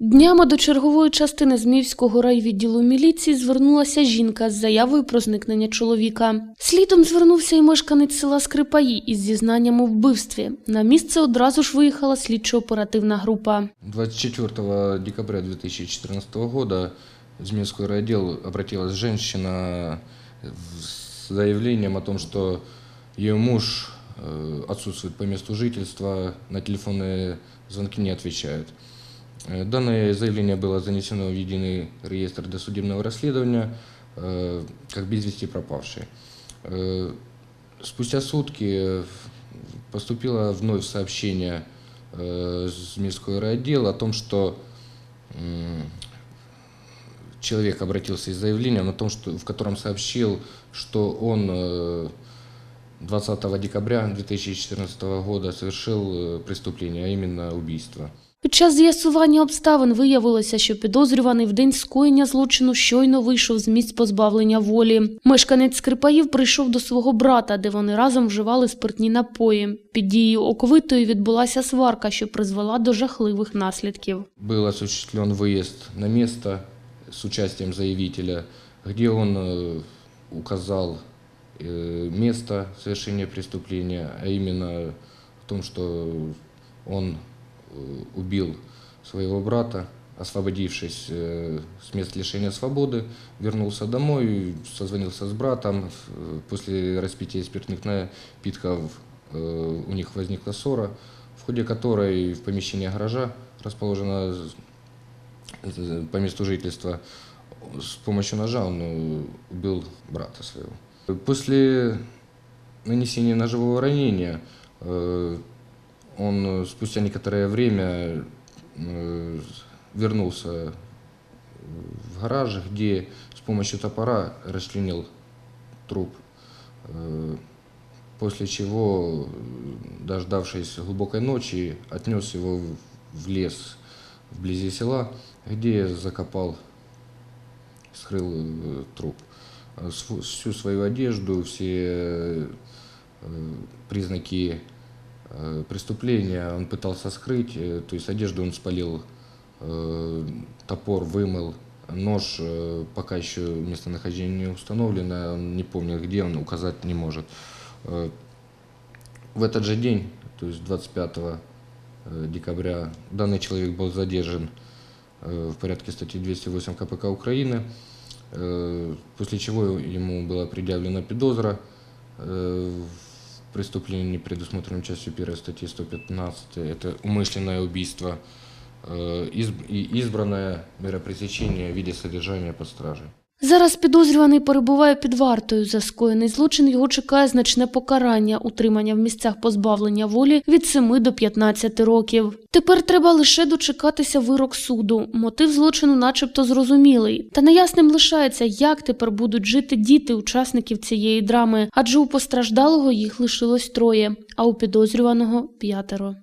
Днями до чергової частини Зміївського райвідділу міліції звернулася жінка з заявою про зникнення чоловіка. Слідом звернувся і мешканець села Скрипаї із зізнанням у вбивстві. На місце одразу ж виїхала слідчо-оперативна група. 24 декабря 2014 года в Змеевской райотдел обратилась женщина с заявлением о том, что ее муж э, отсутствует по месту жительства, на телефонные звонки не отвечает. Э, Данное заявление было занесено в единый реестр досудебного расследования э, как без вести пропавший. Э, Спустя сутки поступило вновь сообщение с Минского райотдела о том, что человек обратился с заявлением о том, что, в котором сообщил, что он э, 20 декабря 2014 года совершил преступление, а именно убийство. Під час з'ясування обставин виявилося, що підозрюваний в день скоєння злочину щойно вийшов з місць позбавлення волі. Мешканець Скрипаїв прийшов до свого брата, де вони разом вживали спиртні напої. Під дією оковитої відбулася сварка, що призвела до жахливих наслідків. Был осуществлен выезд на место с участием заявителя, где он э, указал э, место совершения преступления, а именно в том, что он э, убил своего брата, освободившись э, с места лишения свободы, вернулся домой, созвонился с братом. Э, После распития спиртных напитков э, у них возникла ссора, в ходе которой в помещении гаража, расположено э, по месту жительства, с помощью ножа он э, убил брата своего. После нанесения ножевого ранения э, он э, спустя некоторое время э, вернулся в гараж, где с помощью топора расчленил труп. Э, После чего, э, дождавшись глубокой ночи, отнес его в- лес вблизи села, где закопал, скрыл э, труп. Э, Всю свою одежду, все э, признаки э, преступления он пытался скрыть, э, то есть одежду он спалил, э, топор вымыл, нож пока еще местонахождение не установлено, он не помнит где, он указать не может. В этот же день, то есть 25 э, декабря, данный человек был задержан в порядке статьи 208 КПК Украины, после чего ему была предъявлена подозра в преступлении, предусмотренном частью 1 статьи 115, это умышленное убийство, э, и избранное мера пресечения в виде содержания под стражей. Зараз підозрюваний перебуває під вартою. За скоєний злочин його чекає значне покарання, утримання в місцях позбавлення волі від 7 до 15 років. Тепер треба лише дочекатися вирок суду. Мотив злочину, начебто, зрозумілий. Та неясним лишається, як тепер будуть жити діти учасників цієї драми, адже у постраждалого їх лишилось троє, а у підозрюваного п'ятеро.